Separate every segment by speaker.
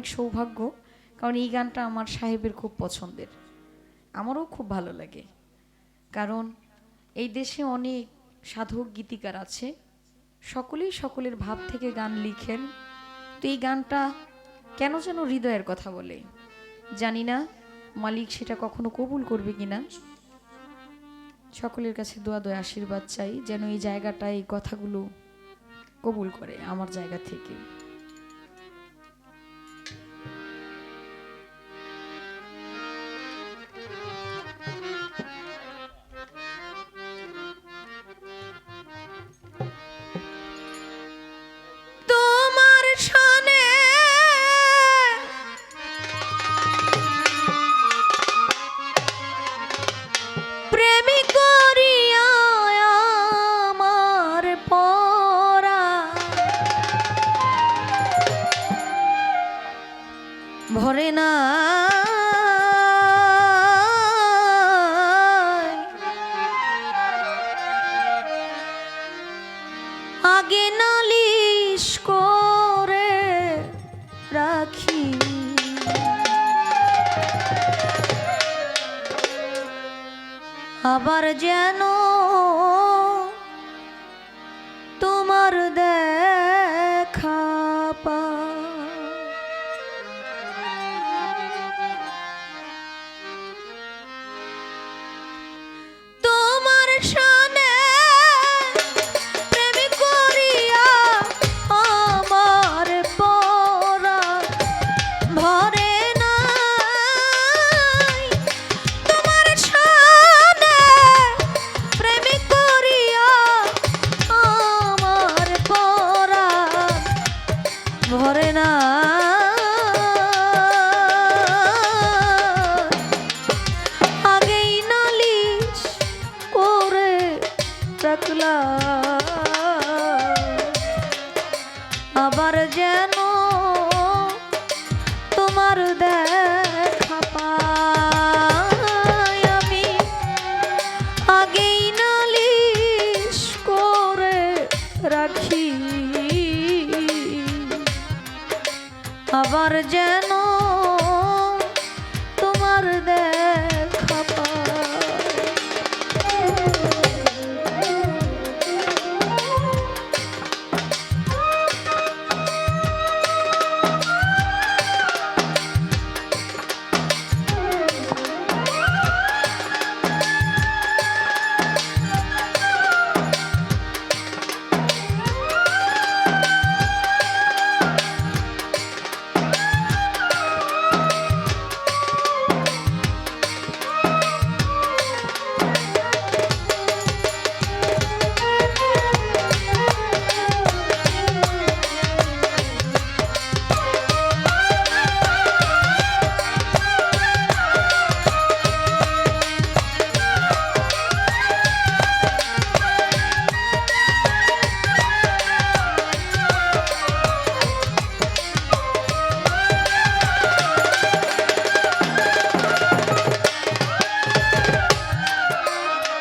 Speaker 1: অনেক সৌভাগ্য, কারণ এই গানটা আমার সাহেবের খুব পছন্দের। আমারও খুব ভালো লাগে। কারণ এই দেশে অনেক সাধক, গীতিকার আছে। সকলেই সকলের ভাব থেকে গান লিখেন। তো এই গানটা কেন যেন হৃদয়ের কথা বলে? জানি না মালিক সেটা কখনো কবুল করবে কিনা। সকলের কাছে দোয়া দোয়া, আশীর্বাদ চাই যেন এই জায়গাটা এই কথাগুলো কবুল করে আমার জায়গা থেকে। আগে নালিশ করে রাখি। আবার যেন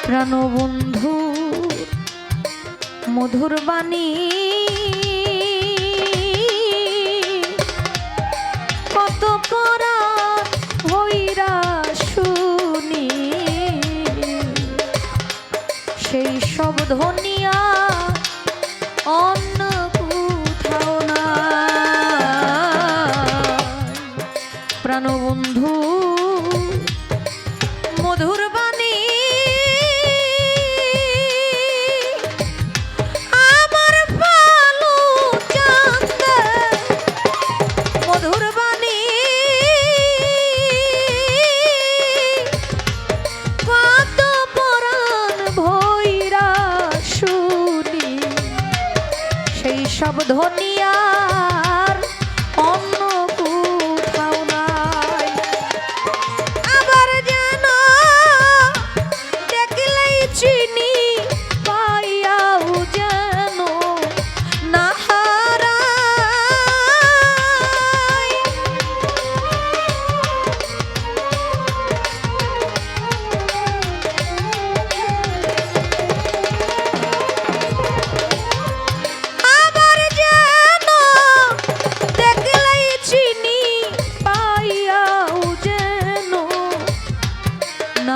Speaker 1: প্রাণবন্ধু মধুর বাণী। কত পরা হইরা শুনি সেই সব ধনিয়া অন্য সেই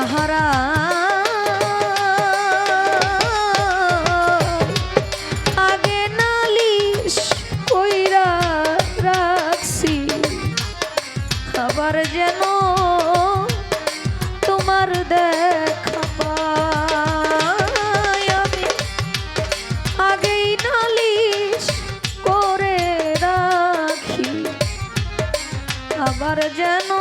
Speaker 1: সাহারা আগে নালিশ কইরা রাখছি যেন তোমার আমি। আগেই নালিশ করে রাখি যেন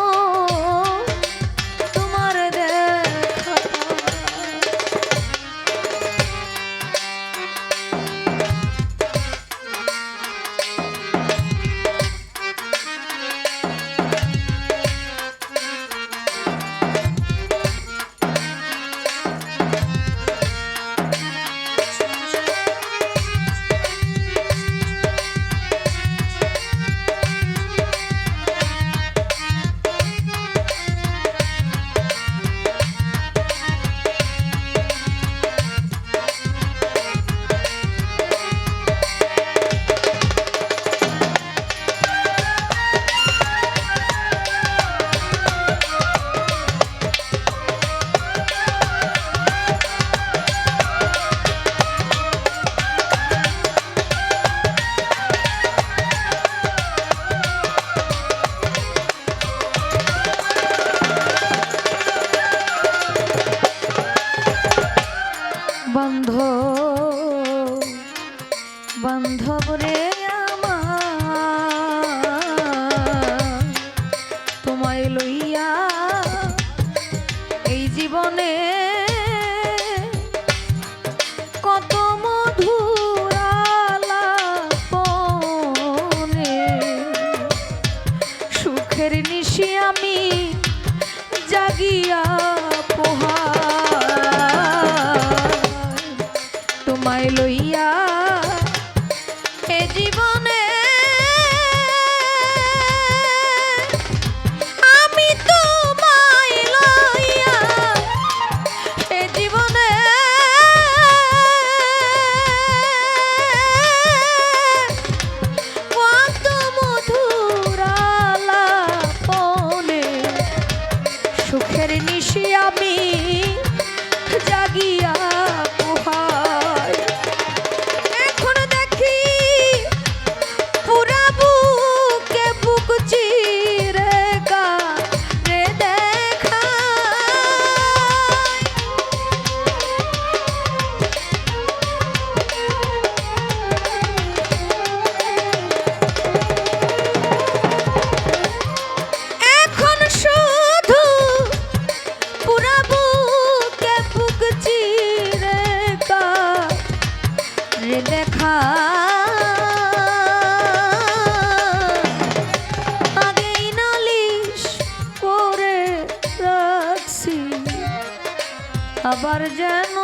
Speaker 1: বান্ধব রে। আবার যেন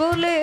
Speaker 1: বলে